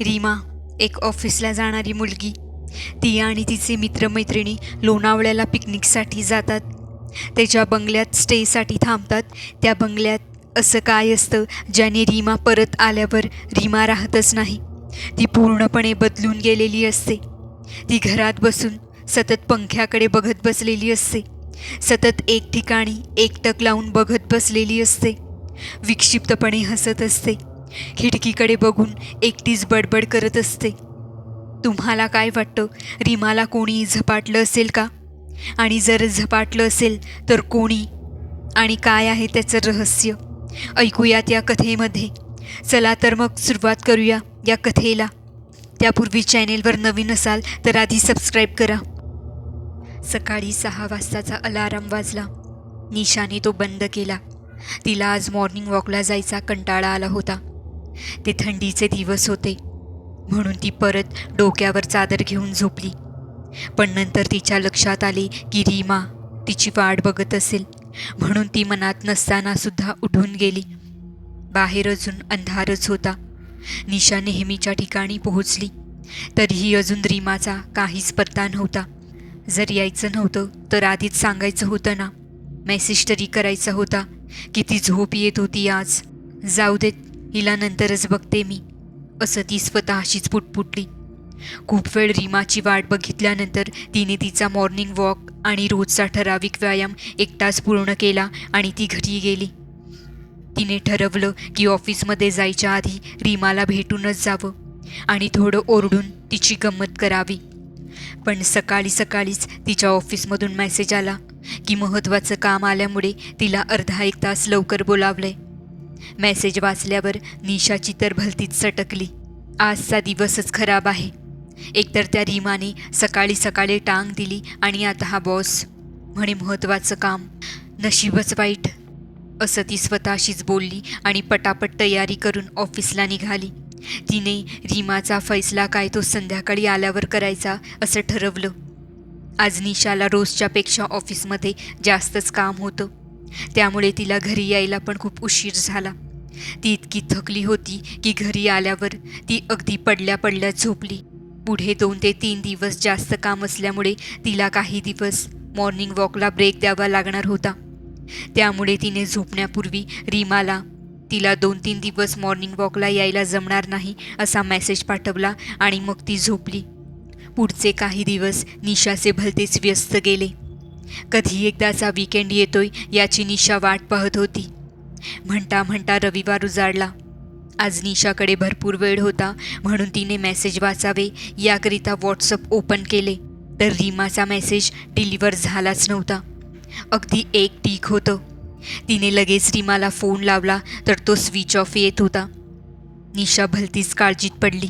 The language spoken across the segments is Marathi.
रीमा एक ऑफिसला जाणारी मुलगी. ती आणि तिचे मित्रमैत्रिणी लोणावळ्याला पिकनिकसाठी जातात. ते ज्या बंगल्यात स्टेसाठी थांबतात. त्या बंगल्यात असं काय असतं ज्याने रीमा परत आल्यावर रीमा राहतच नाही. ती पूर्णपणे बदलून गेलेली असते. ती घरात बसून सतत पंख्याकडे बघत बसलेली असते. सतत एक ठिकाणी एकटक लावून बघत बसलेली असते. विक्षिप्तपणे हसत असते. खिडकीकडे बघून एकटीच बडबड करत असते. तुम्हाला काय वाटतं? रीमाला कोणी झपाटलं असेल का? आणि जर झपाटलं असेल तर कोणी? आणि काय आहे त्याचं रहस्य? ऐकूयात या कथेमध्ये. चला तर मग सुरुवात करूया या कथेला. त्यापूर्वी चॅनेलवर नवीन असाल तर आधी सबस्क्राईब करा. सकाळी सहा वाजताचा अलाराम वाजला. निशाने तो बंद केला. तिला आज मॉर्निंग वॉकला जायचा कंटाळा आला होता. ते थंडीचे दिवस होते. म्हणून ती परत डोक्यावर चादर घेऊन झोपली. पण नंतर तिच्या लक्षात आले की रीमा तिची वाट बघत असेल. म्हणून ती मनात नसताना सुद्धा उठून गेली. बाहेर अजून अंधारच होता. निशा नेहमीच्या ठिकाणी पोहोचली. तरीही अजून रीमाचा काहीच पत्ता नव्हता. जर यायचं नव्हतं तर आधीच सांगायचं होतं ना. मेसेज तरी करायचा होता किती झोप येत होती आज. जाऊ देत हिला नंतरच बघते मी. असं ती स्वतःशीच पुटपुटली. खूप वेळ रीमाची वाट बघितल्यानंतर तिने तिचा मॉर्निंग वॉक आणि रोजचा ठराविक व्यायाम एकटाच पूर्ण केला आणि ती घरी गेली. तिने ठरवलं की ऑफिसमध्ये जायच्या आधी रीमाला भेटूनच जावं आणि थोडं ओरडून तिची गंमत करावी. पण सकाळी सकाळीच तिच्या ऑफिसमधून मेसेज आला की महत्त्वाचं काम आल्यामुळे तिला अर्धा एक तास लवकर बोलावलंय. मेसेज वाचल्यावर निशाची तर भलतीच सटकली. आजचा दिवसच खराब आहे. एकतर त्या रीमाने सकाळी सकाळी टांग दिली आणि आता हा बॉस म्हणे महत्त्वाचं काम नशीबच वाईट. असं ती स्वतःशीच बोलली आणि पटापट तयारी करून ऑफिसला निघाली. तिने रीमाचा फैसला काय तो संध्याकाळी आल्यावर करायचा असं ठरवलं. आज निशाला रोजच्यापेक्षा ऑफिसमध्ये जास्तच काम होतं. त्यामुळे तिला घरी यायला पण खूप उशीर झाला. ती इतकी थकली होती की घरी आल्यावर ती अगदी पडल्या पडल्या झोपली. पुढे दोन ते तीन दिवस जास्त काम असल्यामुळे तिला काही दिवस मॉर्निंग वॉकला ब्रेक द्यावा लागणार होता. त्यामुळे तिने झोपण्यापूर्वी रीमाला तिला दोन तीन दिवस मॉर्निंग वॉकला यायला जमणार नाही असा मेसेज पाठवला आणि मग ती झोपली. पुढचे काही दिवस निशाचे भलतेच व्यस्त गेले. कधी एकदाचा विकेंड येतोय याची निशा वाट पाहत होती. म्हणता म्हणता रविवार उजाडला. आज निशाकडे भरपूर वेळ होता म्हणून तिने मेसेज वाचावे याकरिता व्हॉट्सअप ओपन केले तर रीमाचा मेसेज डिलिव्हर झालाच नव्हता. अगदी एक टीक होतं. तिने लगेच रीमाला फोन लावला तर तो स्विच ऑफ येत होता. निशा भलतीच काळजीत पडली.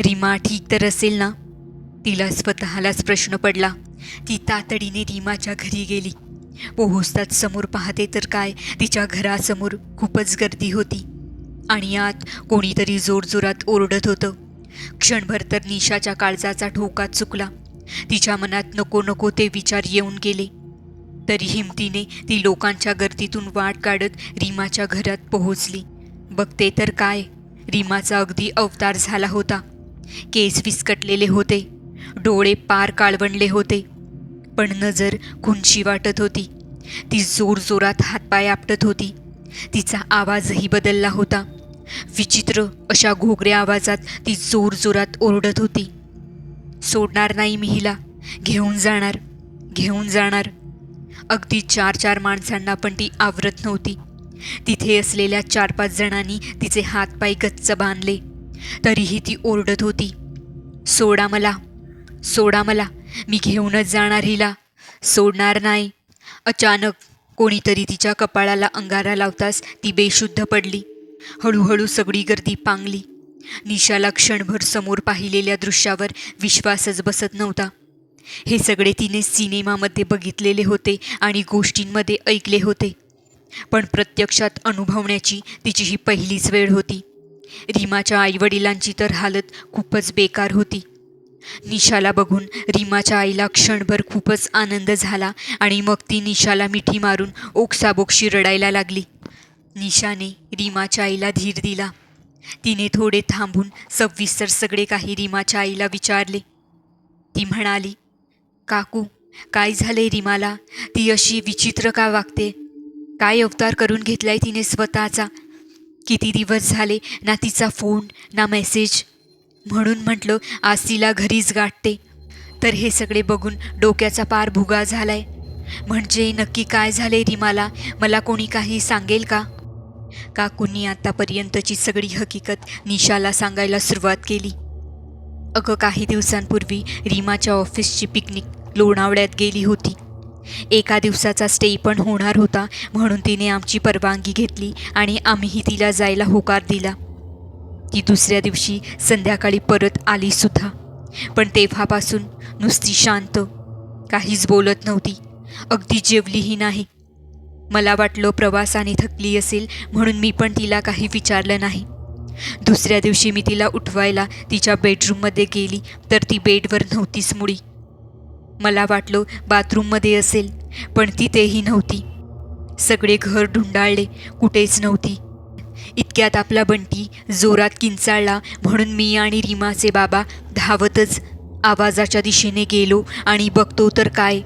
रीमा ठीक तर असेल ना? तिला स्वतःलाच प्रश्न पडला. ती तातडीने रीमाच्या घरी गेली. पोहोचताच समोर पाहते तर काय? तिच्या घरासमोर खूपच गर्दी होती. आणि आत कोणीतरी जोरजोरात ओरडत होतं. क्षणभर तर निशाच्या काळजाचा ठोका चुकला. तिच्या मनात नको नको ते विचार येऊन गेले. तरी हिमतीने ती लोकांच्या गर्दीतून वाट काढत रीमाच्या घरात पोहोचली. बघते तर काय? रीमाचा अगदी अवतार झाला होता. केस विस्कटलेले होते. डोळे पार काळवणले होते. पण नजर खुंची वाटत होती. ती जोरजोरात हातपाय आपटत होती. तिचा आवाजही बदलला होता. विचित्र अशा घोगऱ्या आवाजात ती जोरजोरात ओरडत होती. सोडणार नाही मी हिला. घेऊन जाणार. घेऊन जाणार. अगदी चार चार माणसांना पण ती आवरत नव्हती. तिथे असलेल्या चार पाच जणांनी तिचे हातपाय गच्च बांधले. तरीही ती ओरडत होती. सोडा मला. सोडा मला. मी घेऊनच जाणार हिला. सोडणार नाही. अचानक कोणीतरी तिच्या कपाळाला अंगारा लावताच ती बेशुद्ध पडली. हळूहळू सगळी गर्दी पांगली. निशाला क्षणभर समोर पाहिलेल्या दृश्यावर विश्वासच बसत नव्हता. हे सगळे तिने सिनेमामध्ये बघितलेले होते आणि गोष्टींमध्ये ऐकले होते. पण प्रत्यक्षात अनुभवण्याची तिची ही पहिलीच वेळ होती. रीमाच्या आईवडिलांची तर हालत खूपच बेकार होती. निशाला बघून रीमाच्या आईला क्षणभर खूपच आनंद झाला आणि मग ती निशाला मिठी मारून ओक्साबोक्षी रडायला लागली. निशाने रीमाच्या आईला धीर दिला. तिने थोडे थांबून सविस्तर सगळे काही रीमाच्या आईला विचारले. ती म्हणाली काकू काय झाले रीमाला? ती अशी विचित्र का वागते? काय अवतार करून घेतलाय तिने स्वतःचा? किती दिवस झाले ना तिचा फोन ना मेसेज म्हणून म्हटलं आज तिला घरीच गाठते. तर हे सगळे बघून डोक्याचा पार भुगा झालाय. म्हणजे नक्की काय झाले रिमाला मला कोणी काही सांगेल का? काकूंनी आतापर्यंतची सगळी हकीकत निशाला सांगायला सुरुवात केली. अगं काही दिवसांपूर्वी रीमाच्या ऑफिसची पिकनिक लोणावळ्यात गेली होती. एका दिवसाचा स्टे पण होणार होता म्हणून तिने आमची परवानगी घेतली आणि आम्हीही तिला जायला होकार दिला. ती दुसऱ्या दिवशी संध्याकाळी परत आली सुद्धा. पण तेव्हापासून नुसती शांत काहीच बोलत नव्हती. अगदी जेवलीही नाही. मला वाटलं प्रवासाने थकली असेल म्हणून मी पण तिला काही विचारलं नाही. दुसऱ्या दिवशी मी तिला उठवायला तिच्या बेडरूममध्ये गेली तर ती बेडवर नव्हतीच मुळी मला वाटलं बाथरूममध्ये असेल पण ती तेही नव्हती. सगळे घर ढुंडाळले कुठेच नव्हती. इतक्यात आपला बंटी जोरात किंचाळला. म्हणून मी आणि रीमाचे बाबा धावतच आवाजाच्या दिशेने गेलो आणि बघतो तर काय.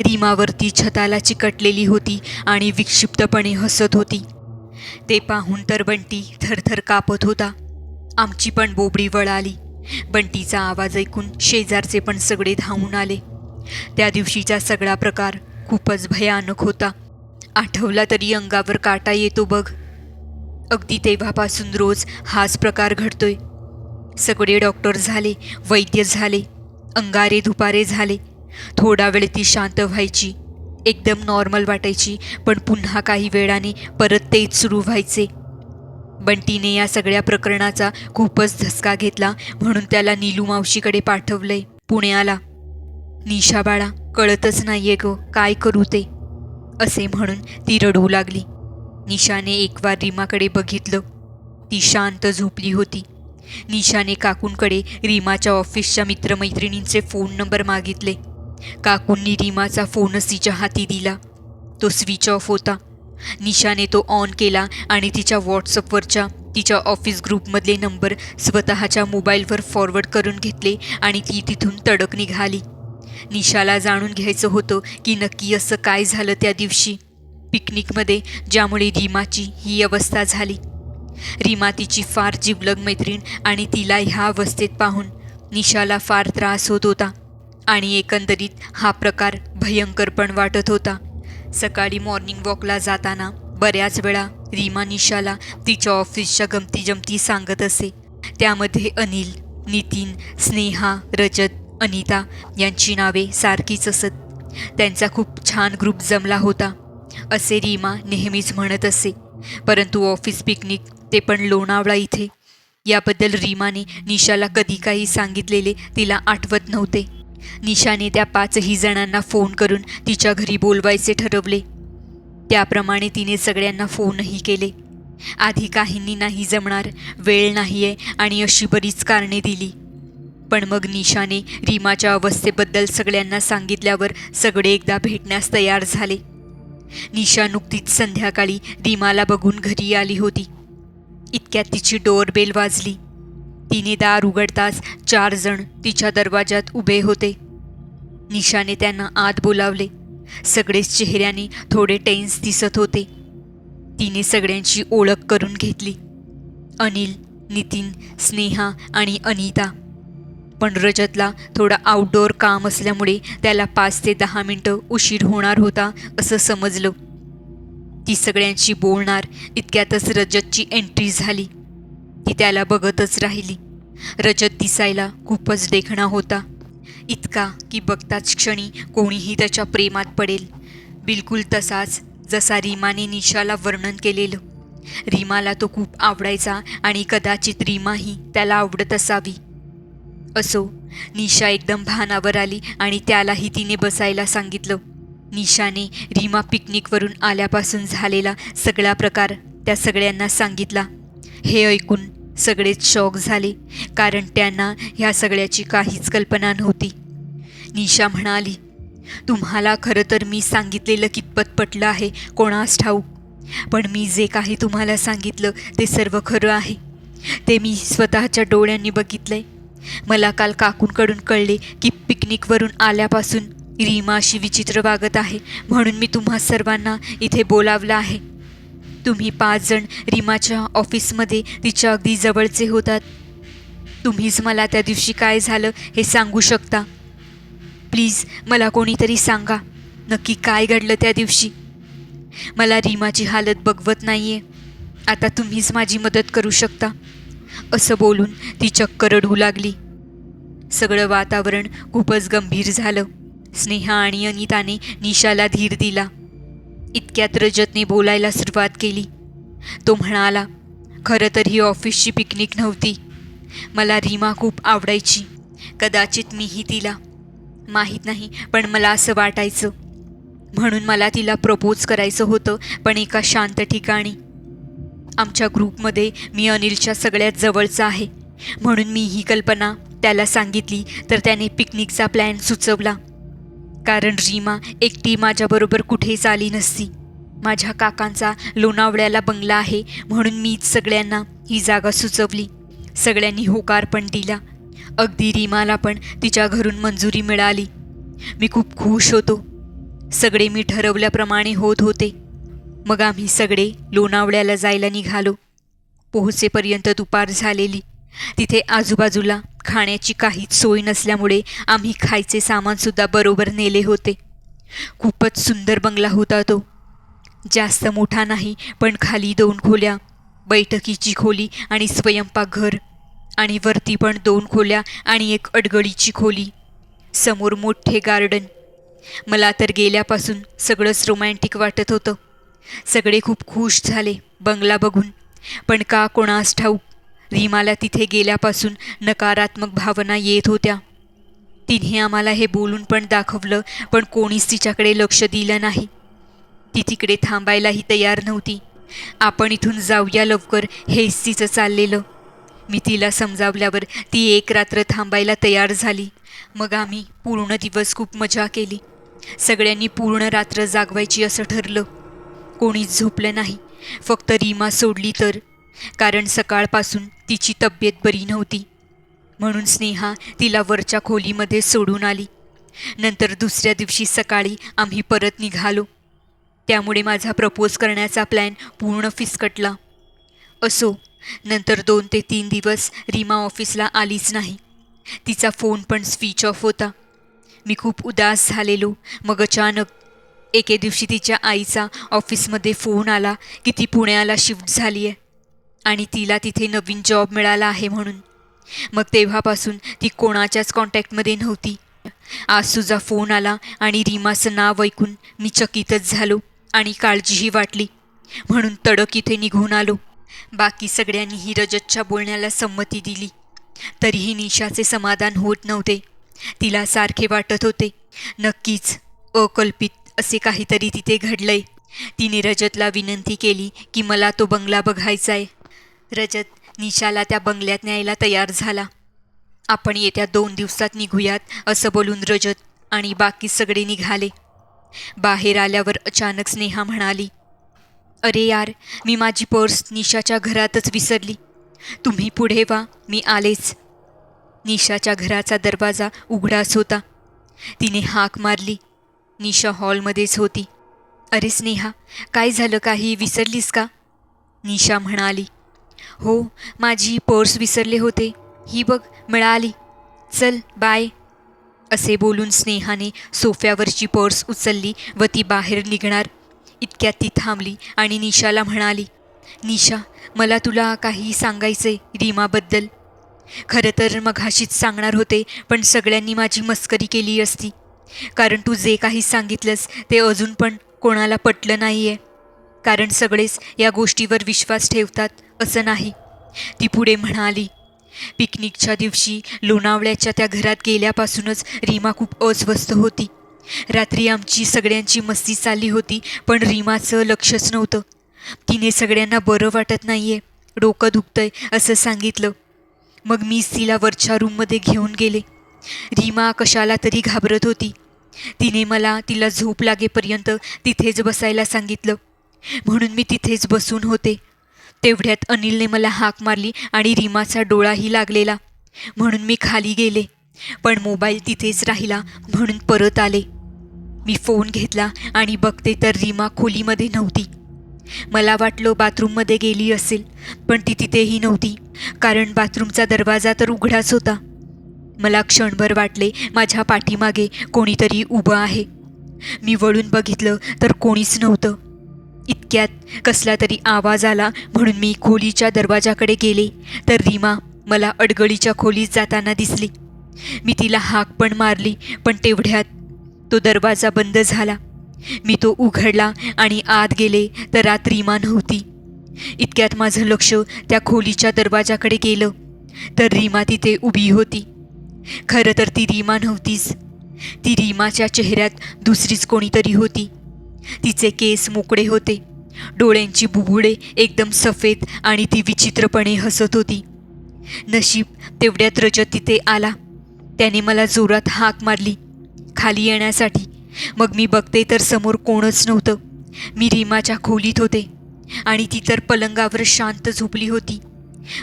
रीमावरती छताला चिकटलेली होती आणि विक्षिप्तपणे हसत होती. ते पाहून तर बंटी थरथर कापत होता. आमची पण बोबडी वळाली. बंटीचा आवाज ऐकून शेजारचे पण सगळे धावून आले. त्या दिवशीचा सगळा प्रकार खूपच भयानक होता. आठवला तरी अंगावर काटा येतो बघ. अगदी तेव्हापासून रोज हाच प्रकार घडतोय. सगळे डॉक्टर झाले वैद्य झाले अंगारे दुपारे झाले. थोडा वेळ ती शांत व्हायची एकदम नॉर्मल वाटायची पण पुन्हा काही वेळाने परत तेच सुरू व्हायचे. बंटीने या सगळ्या प्रकरणाचा खूपच धसका घेतला म्हणून त्याला नीलू मावशीकडे पाठवलंय पुण्याला. निशा बाळा कळतच नाहीये ग काय करू ते? असे म्हणून ती रडू लागली. निशाने एक वार रीमाकडे बघितलं. ती शांत झोपली होती. निशाने काकूंकडे रीमाच्या ऑफिसच्या मित्रमैत्रिणींचे फोन नंबर मागितले. काकूंनी रीमाचा फोनच तिच्या हाती दिला. तो स्विच ऑफ होता. निशाने तो ऑन केला आणि तिच्या व्हॉट्सअपवरच्या तिच्या ऑफिस ग्रुपमधले नंबर स्वतःच्या मोबाईलवर फॉरवर्ड करून घेतले आणि ती तिथून तडक निघाली. निशाला जाणून घ्यायचं होतं की नक्की असं काय झालं त्या दिवशी. पिकनिकमध्ये ज्यामुळे रीमाची ही अवस्था झाली. रीमा तिची फार जिवलग मैत्रीण आणि तिला ह्या अवस्थेत पाहून निशाला फार त्रास होत होता आणि एकंदरीत हा प्रकार भयंकर पण वाटत होता. सकाळी मॉर्निंग वॉकला जाताना बऱ्याच वेळा रीमा निशाला तिच्या ऑफिसच्या गमती जमती सांगत असे. त्यामध्ये अनिल नितीन स्नेहा रजत अनिता यांची नावे सारखीच असत. त्यांचा खूप छान ग्रुप जमला होता. असे रीमा नेहमीच म्हणत असे. परंतु ऑफिस पिकनिक ते पण लोणावळा इथे. याबद्दल रीमाने निशाला कधी काही सांगितलेले तिला आठवत नव्हते. निशाने त्या पाचही जणांना फोन करून तिच्या घरी बोलवायचे ठरवले. त्याप्रमाणे तिने सगळ्यांना फोनही केले. आधी काहींनी नाही जमणार वेळ नाही आहे आणि अशी बरीच कारणे दिली. पण मग निशाने रीमाच्या अवस्थेबद्दल सगळ्यांना सांगितल्यावर सगळे एकदा भेटण्यास तयार झाले. निशा नुकतीच संध्याकाळी रीमाला बघून घरी आली होती. इतक्यात तिची डोअरबेल वाजली. तिने दार उघडताच चार जण तिच्या दरवाजात उभे होते. निशाने त्यांना आत बोलावले. सगळेच चेहऱ्याने थोडे टेन्स दिसत होते. तिने सगळ्यांची ओळख करून घेतली. अनिल नितीन स्नेहा आणि अनिता पण रजतला थोडा आउटडोअर काम असल्यामुळे त्याला पाच ते दहा मिनटं उशीर होणार होता असं समजलं. ती सगळ्यांशी बोलणार इतक्यातच रजतची एंट्री झाली. ती त्याला बघतच राहिली. रजत दिसायला खूपच देखणा होता. इतका की बघताच क्षणी कोणीही त्याच्या प्रेमात पडेल. बिलकुल तसाच जसा रीमाने निशाला वर्णन केलेलं. रीमाला तो खूप आवडायचा आणि कदाचित रीमाही त्याला आवडत असावी. असो. निशा एकदम भानावर आली आणि त्यालाही तिने बसायला सांगितलं. निशाने रीमा पिकनिकवरून आल्यापासून झालेला सगळा प्रकार त्या सगळ्यांना सांगितला. हे ऐकून सगळेच शॉक झाले कारण त्यांना ह्या सगळ्याची काहीच कल्पना नव्हती. निशा म्हणाली तुम्हाला खरं तर मी सांगितलेलं कितपत पटलं आहे कोणास ठाऊक. पण मी जे काही तुम्हाला सांगितलं ते सर्व खरं आहे. ते मी स्वतःच्या डोळ्यांनी बघितलंय. मला काल काकूंकडून कळले की पिकनिकवरून आल्यापासून रीमा अशी विचित्र वागत आहे म्हणून मी तुम्हा सर्वांना इथे बोलावलं आहे. तुम्ही पाच जण रीमाच्या ऑफिसमध्ये तिच्या अगदी जवळचे होतात. तुम्हीच मला त्या दिवशी काय झालं हे सांगू शकता? प्लीज मला कोणीतरी सांगा नक्की काय घडलं त्या दिवशी? मला रीमाची हालत बघवत नाहीये. आता तुम्हीच माझी मदत करू शकता. असं बोलून ती चक्क रडू लागली. सगळं वातावरण खूपच गंभीर झालं. स्नेहा आणि अनिताने निशाला धीर दिला. इतक्यात रजतने बोलायला सुरुवात केली. तो म्हणाला खरं तर ही ऑफिसची पिकनिक नव्हती. मला रीमा खूप आवडायची. कदाचित मीही तिला. माहीत नाही पण मला असं वाटायचं. म्हणून मला तिला प्रपोज करायचं होतं पण एका शांत ठिकाणी. आमच्या ग्रुपमध्ये मी अनिलच्या सगळ्यात जवळचा आहे. म्हणून मी ही कल्पना त्याला सांगितली तर त्याने पिकनिकचा प्लॅन सुचवला. कारण रीमा एकटी माझ्याबरोबर कुठेच आली नसती. माझ्या काकांचा लोणावळ्याला बंगला आहे म्हणून मीच सगळ्यांना ही जागा सुचवली. सगळ्यांनी होकार पण दिला. अगदी रीमाला पण तिच्या घरून मंजुरी मिळाली. मी खूप खुश होतो. सगळे मी ठरवल्याप्रमाणे होत होते. मग आम्ही सगळे लोणावळ्याला जायला निघालो. पोहोचेपर्यंत दुपार झालेली. तिथे आजूबाजूला खाण्याची काहीच सोय नसल्यामुळे आम्ही खायचे सामानसुद्धा बरोबर नेले होते. खूपच सुंदर बंगला होता तो. जास्त मोठा नाही पण खाली दोन खोल्या बैठकीची खोली आणि स्वयंपाकघर. आणि वरती पण दोन खोल्या आणि एक अडगळीची खोली. समोर मोठे गार्डन. मला तर गेल्यापासून सगळंच रोमॅन्टिक वाटत होतं. सगळे खूप खुश झाले बंगला बघून. पण का कोणास ठाऊक रीमाला तिथे गेल्यापासून नकारात्मक भावना येत होत्या. तिने आम्हाला हे बोलून पण दाखवलं पण कोणीच तिच्याकडे लक्ष दिलं नाही. ती तिकडे थांबायलाही तयार नव्हती. आपण इथून जाऊया लवकर हेच तिचं चाललेलं. मी तिला समजावल्यावर ती एक रात्र थांबायला तयार झाली. मग आम्ही पूर्ण दिवस खूप मजा केली. सगळ्यांनी पूर्ण रात्र जागवायची असं ठरलं. कोणीच झोपलं नाही. फक्त रीमा सोडली तर. कारण सकाळपासून तिची तब्येत बरी नव्हती. म्हणून स्नेहा तिला वरच्या खोलीमध्ये सोडून आली. नंतर दुसऱ्या दिवशी सकाळी आम्ही परत निघालो. त्यामुळे माझा प्रपोज करण्याचा प्लॅन पूर्ण फिसकटला. असो नंतर दोन ते तीन दिवस रीमा ऑफिसला आलीच नाही. तिचा फोन पण स्विच ऑफ होता. मी खूप उदास झालेलो मग अचानक एके दिवशी तिच्या आईचा ऑफिसमध्ये फोन आला की ती पुण्याला शिफ्ट झाली आहे आणि तिला तिथे नवीन जॉब मिळाला आहे म्हणून. मग तेव्हापासून ती कोणाच्याच कॉन्टॅक्टमध्ये नव्हती. आज तुझा फोन आला आणि रीमाचं नाव ऐकून मी चकितच झालो आणि काळजीही वाटली. म्हणून तडक इथे निघून आलो. बाकी सगळ्यांनीही रजतच्या बोलण्याला संमती दिली. तरीही निशाचे समाधान होत नव्हते. तिला सारखे वाटत होते. नक्कीच अकल्पित असे काहीतरी तिथे घडलंय. तिने रजतला विनंती केली की मला तो बंगला बघायचा आहे रजत निशाला त्या बंगल्यात न्यायला तयार झाला. आपण येत्या दोन दिवसात निघूयात असं बोलून रजत आणि बाकी सगळे निघाले. बाहेर आल्यावर अचानक स्नेहा म्हणाली अरे यार मी माझी पर्स निशाच्या घरातच विसरली. तुम्ही पुढे वा मी आलेच. निशाच्या घराचा दरवाजा उघडाच होता. तिने हाक मारली निशा हॉलमध्येच होती. अरे स्नेहा काय झालं? काही विसरलीस का? निशा म्हणाली. हो माझी पर्स विसरले होते. ही बघ मिळाली. चल बाय. असे बोलून स्नेहाने सोफ्यावरची पर्स उचलली व ती बाहेर निघणार. इतक्यात ती थांबली आणि निशाला म्हणाली निशा मला तुला काही सांगायचं आहे रीमाबद्दल. खरं तर मघाशीच सांगणार होते पण सगळ्यांनी माझी मस्करी केली असती. कारण तू जे काही सांगितलंस ते अजून पण कोणाला पटलं नाही आहे कारण सगळेच या गोष्टीवर विश्वास ठेवतात असं नाही. ती पुढे म्हणाली पिकनिकच्या दिवशी लोणावळ्याच्या त्या घरात गेल्यापासूनच रीमा खूप अस्वस्थ होती. रात्री आमची सगळ्यांची मस्ती चालली होती पण रीमाचं लक्षच नव्हतं. तिने सगळ्यांना बरं वाटत नाही आहे डोकं दुखतंय असं सांगितलं. मग मीच तिला वरच्या रूममध्ये घेऊन गेले. रीमा कशाला तरी घाबरत होती. तिने मला तिला झोप लागेपर्यंत तिथेच बसायला सांगितलं. म्हणून मी तिथेच बसून होते. तेवढ्यात अनिलने मला हाक मारली आणि रीमाचा डोळाही लागलेला. म्हणून मी खाली गेले. पण मोबाईल तिथेच राहिला म्हणून परत आले. मी फोन घेतला आणि बघते तर रीमा खोलीमध्ये नव्हती. मला वाटलं बाथरूममध्ये गेली असेल पण ती तिथेही नव्हती. कारण बाथरूमचा दरवाजा तर उघडाच होता. मला क्षणभर वाटले माझ्या पाठीमागे कोणीतरी उभं आहे. मी वळून बघितलं तर कोणीच नव्हतं. इतक्यात कसला तरी आवाज आला म्हणून मी खोलीच्या दरवाजाकडे गेले. तर रीमा मला अडगळीच्या खोलीत जाताना दिसली. मी तिला हाक पण मारली पण तेवढ्यात तो दरवाजा बंद झाला. मी तो उघडला आणि आत गेले तर आत रीमा नव्हती. इतक्यात माझं लक्ष त्या खोलीच्या दरवाजाकडे गेलं. तर रीमा तिथे उभी होती. खरं तर ती रीमा नव्हतीच. ती रीमाच्या चेहऱ्यात दुसरीच कोणीतरी होती. तिचे केस मोकळे होते. डोळ्यांची बुबुळे एकदम सफेद आणि ती विचित्रपणे हसत होती. नशीब तेवढ्यात रजत तिथे आला. त्याने मला जोरात हाक मारली. खाली येण्यासाठी. मग मी बघते तर समोर कोणच नव्हतं. मी रीमाच्या खोलीत होते. आणि ती तर पलंगावर शांत झोपली होती.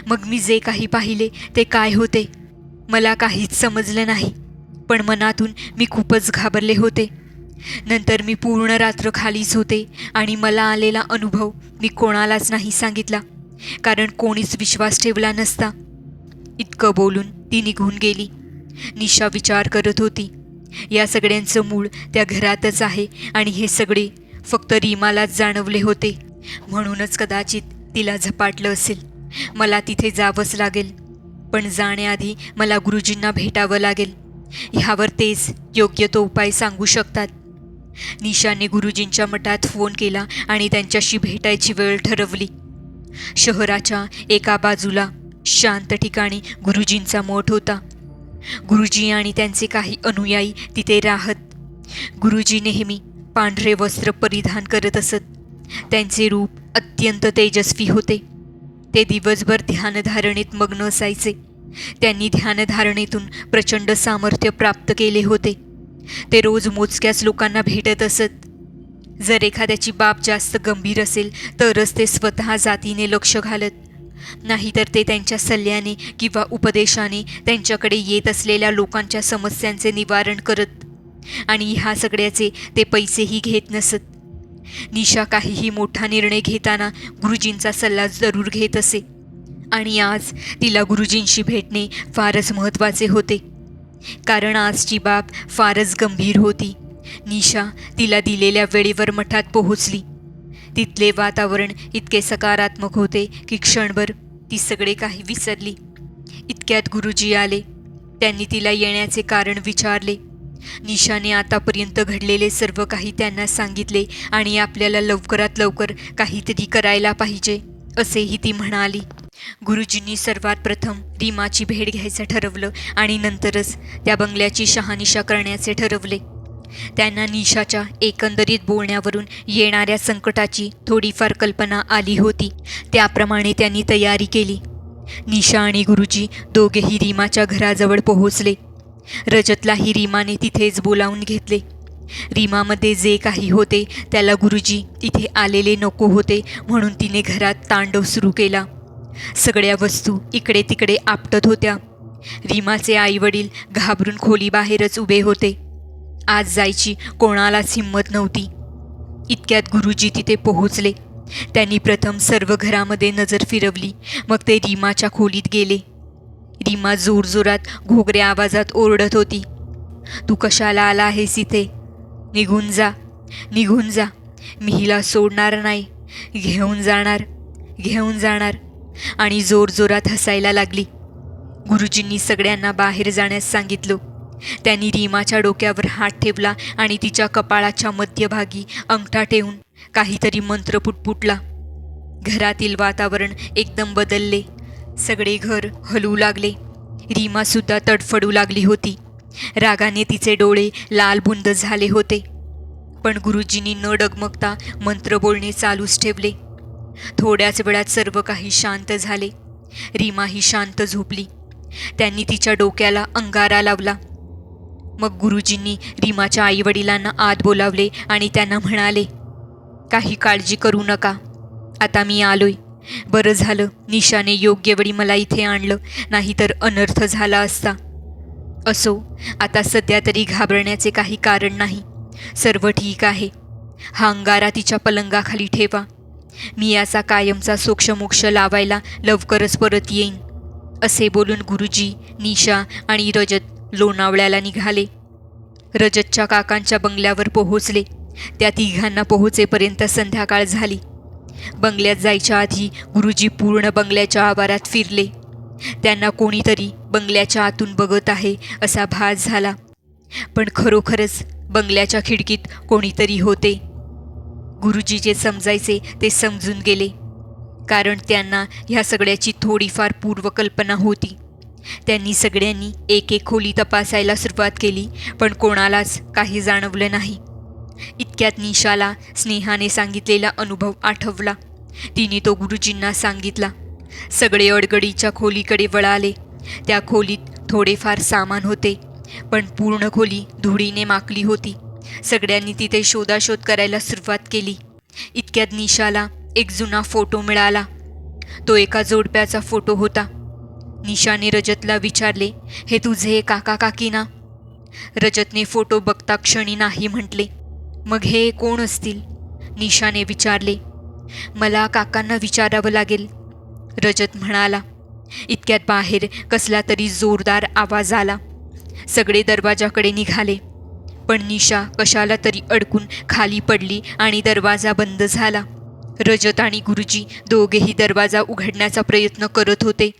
मग मी जे काही पाहिले ते काय होते? मला काहीच समजलं नाही. पण मनातून मी खूपच घाबरले होते. नंतर मी पूर्ण रात्र खालीच होते आणि मला आलेला अनुभव मी कोणालाच नाही सांगितला कारण कोणीच विश्वास ठेवला नसता. इतकं बोलून ती निघून गेली. निशा विचार करत होती या सगळ्यांचं मूळ त्या घरातच आहे आणि हे सगळे फक्त रीमालाच जाणवले होते. म्हणूनच कदाचित तिला झपाटलं असेल. मला तिथे जावंच लागेल. पण जाण्याआधी मला गुरुजींना भेटावं लागेल. ह्यावर तेच योग्य तो उपाय सांगू शकतात. निशाने गुरुजींच्या मठात फोन केला आणि त्यांच्याशी भेटायची वेळ ठरवली. शहराच्या एका बाजूला शांत ठिकाणी गुरुजींचा मठ होता. गुरुजी आणि त्यांचे काही अनुयायी तिथे राहत. गुरुजी नेहमी पांढरे वस्त्र परिधान करत असत. त्यांचे रूप अत्यंत तेजस्वी होते. ते दिवसभर ध्यानधारणेत मग्न असायचे. त्यांनी ध्यानधारणेतून प्रचंड सामर्थ्य प्राप्त केले होते. ते रोज मोजक्याच लोकांना भेटत असत. जर एखाद्याची बाब जास्त गंभीर असेल तरच ते स्वतः जातीने लक्ष घालत. नाहीतर ते त्यांच्या सल्ल्याने किंवा उपदेशाने त्यांच्याकडे येत असलेल्या लोकांच्या समस्यांचे निवारण करत. आणि ह्या सगळ्याचे ते पैसेही घेत नसत. निशा काहीही मोठा निर्णय घेताना गुरुजींचा सल्ला जरूर घेत असे. आणि आज तिला गुरुजींशी भेटणे फारच महत्त्वाचे होते. कारण आजची बाब फारच गंभीर होती. निशा तिला दिलेल्या वेळेवर मठात पोहोचली. तिथले वातावरण इतके सकारात्मक होते की क्षणभर ती सगळे काही विसरली. इतक्यात गुरुजी आले. त्यांनी तिला येण्याचे कारण विचारले. निशाने आतापर्यंत घडलेले सर्व काही त्यांना सांगितले आणि आपल्याला लवकरात लवकर काहीतरी करायला पाहिजे असेही ती म्हणाली. गुरुजींनी सर्वात प्रथम रीमाची भेट घ्यायचं ठरवलं आणि नंतरच त्या बंगल्याची शहानिशा करण्याचे ठरवले. त्यांना निशाच्या एकंदरीत बोलण्यावरून येणाऱ्या संकटाची थोडीफार कल्पना आली होती. त्याप्रमाणे त्यांनी तयारी केली. निशा आणि गुरुजी दोघेही रीमाच्या घराजवळ पोहोचले. रजतलाही रीमाने तिथेच बोलावून घेतले. रीमामध्ये जे काही होते त्याला गुरुजी इथे आलेले नको होते म्हणून तिने घरात तांडव सुरू केला. सगळ्या वस्तू इकडे तिकडे आपटत होत्या. रीमाचे आईवडील घाबरून खोलीबाहेरच उभे होते. आज जायची कोणालाच हिंमत नव्हती. इतक्यात गुरुजी तिथे पोहोचले. त्यांनी प्रथम सर्व घरामध्ये नजर फिरवली. मग ते रीमाच्या खोलीत गेले. दिमा जोरजोरात घोगऱ्या आवाजात ओरडत होती. तू कशाला आला आहेस इथे? निघून जा. निघून जा. मी हिला सोडणार नाही. घेऊन जाणार. घेऊन जाणार. आणि जोरजोरात हसायला लागली. गुरुजींनी सगळ्यांना बाहेर जाण्यास सांगितलं. त्यांनी रीमाच्या डोक्यावर हात ठेवला आणि तिच्या कपाळाच्या मध्यभागी अंगठा ठेवून काहीतरी मंत्र पुटपुटला. घरातील वातावरण एकदम बदलले. सगळे घर हलू लागले. रीमासुद्धा तडफडू लागली होती. रागाने तिचे डोळे लालबुंद झाले होते. पण गुरुजींनी न डगमगता मंत्र बोलणे चालूच ठेवले. थोड्याच वेळात सर्व काही शांत झाले. रीमाही शांत झोपली. त्यांनी तिच्या डोक्याला अंगारा लावला. मग गुरुजींनी रीमाच्या आईवडिलांना आत बोलावले आणि त्यांना म्हणाले काही काळजी करू नका. आता मी आलोय. बरं झालं निशाने योग्य वेळी मला इथे आणलं नाहीतर अनर्थ झाला असता. असो आता सध्या तरी घाबरण्याचे काही कारण नाही. सर्व ठीक आहे. हा अंगारा तिच्या पलंगाखाली ठेवा. मी याचा कायमचा सोक्षमोक्ष लावायला लवकरच परत येईन. असे बोलून गुरुजी निशा आणि रजत लोणावळ्याला निघाले. रजतच्या काकांच्या बंगल्यावर पोहोचले. त्या तिघांना पोहोचेपर्यंत संध्याकाळ झाली. बंगल्यात जायच्या आधी गुरुजी पूर्ण बंगल्याच्या आवारात फिरले. त्यांना कोणीतरी बंगल्याच्या आतून बघत आहे असा भास झाला. पण खरोखरच बंगल्याच्या खिडकीत कोणीतरी होते. गुरुजी जे समजायचे ते समजून गेले. कारण त्यांना ह्या सगळ्याची थोडीफार पूर्वकल्पना होती. त्यांनी सगळ्यांनी एक एक खोली तपासायला सुरुवात केली पण कोणालाच काही जाणवलं नाही. इतक्यात निशाला स्नेहाने सांगितलेला अनुभव आठवला. तिने तो गुरुजींना सांगितला. सगळे अडगडीच्या खोलीकडे वळाले. त्या खोलीत थोडेफार सामान होते पण पूर्ण खोली धुळीने माकली होती. सगळ्यांनी तिथे शोधाशोध करायला सुरुवात केली. इतक्यात निशाला एक जुना फोटो मिळाला. तो एका जोडप्याचा फोटो होता. निशाने रजतला विचारले हे तुझे काका काकी ना रजतने फोटो बघता क्षणी नाही म्हटले. मग हे कोण असतील? निशाने विचारले. मला काकांना विचारावं लागेल. रजत म्हणाला. इतक्यात बाहेर कसला तरी जोरदार आवाज आला. सगळे दरवाजाकडे निघाले. पण निशा कशाला तरी अडकून खाली पडली आणि दरवाजा बंद झाला. रजत आणि गुरुजी दोघेही दरवाजा उघडण्याचा प्रयत्न करत होते.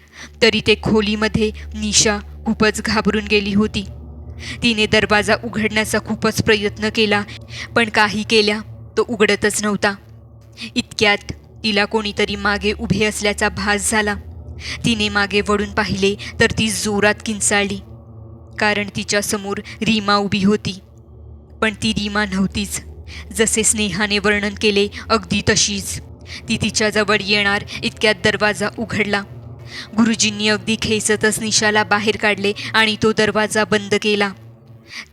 तरी ते खोलीमध्ये निशा खूपच घाबरून गेली होती. तिने दरवाजा उघडण्याचा खूपच प्रयत्न केला पण काही केल्या तो उघडतच नव्हता. इतक्यात तिला कोणीतरी मागे उभे असल्याचा भास झाला. तिने मागे वळून पाहिले तर ती जोरात किंचाळली कारण तिच्यासमोर रीमा उभी होती. पण ती रीमा नव्हतीच. जसे स्नेहाने वर्णन केले अगदी तशीच. ती तिच्याजवळ येणार इतक्यात दरवाजा उघडला. गुरुजींनी अगदी खेचतच निशाला बाहेर काढले आणि तो दरवाजा बंद केला.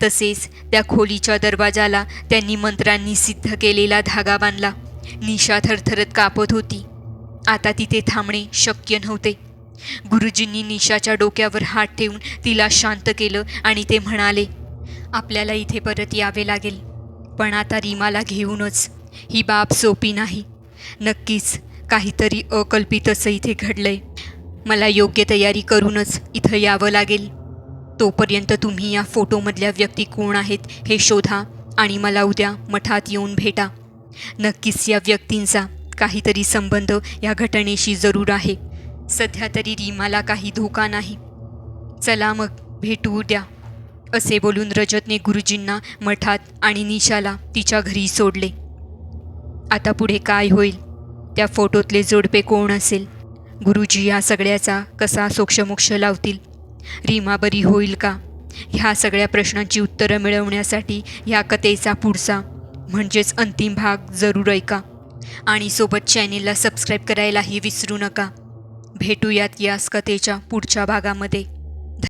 तसेच त्या खोलीच्या दरवाजाला त्यांनी मंत्रांनी सिद्ध केलेला धागा बांधला. निशा थरथरत कापत होती. आता तिथे थांबणे शक्य नव्हते. गुरुजींनी निशाच्या डोक्यावर हात ठेवून तिला शांत केलं आणि ते म्हणाले आपल्याला इथे परत यावे लागेल. पण आता रीमाला घेऊनच. ही बाब सोपी नाही. नक्कीच काहीतरी अकल्पितच इथे घडलंय. मला योग्य तयारी करूनच इथं यावं लागेल. तोपर्यंत तुम्ही या फोटोमधल्या व्यक्ती कोण आहेत हे शोधा आणि मला उद्या मठात येऊन भेटा. नक्कीच या व्यक्तींचा काहीतरी संबंध या घटनेशी जरूर आहे. सध्या तरी रीमाला काही धोका नाही. चला मग भेटू उद्या. असे बोलून रजतने गुरुजींना मठात आणि निशाला तिच्या घरी सोडले. आता पुढे काय होईल? त्या फोटोतले जोडपे कोण असेल? गुरुजी या सगळ्याचा कसा सोक्षमोक्ष लावतील? रीमा बरी होईल का? ह्या सगळ्या प्रश्नांची उत्तरं मिळवण्यासाठी ह्या कथेचा पुढचा म्हणजेच अंतिम भाग जरूर ऐका. आणि सोबत चॅनेलला सबस्क्राईब करायलाही विसरू नका. भेटूयात याच कथेच्या पुढच्या भागामध्ये.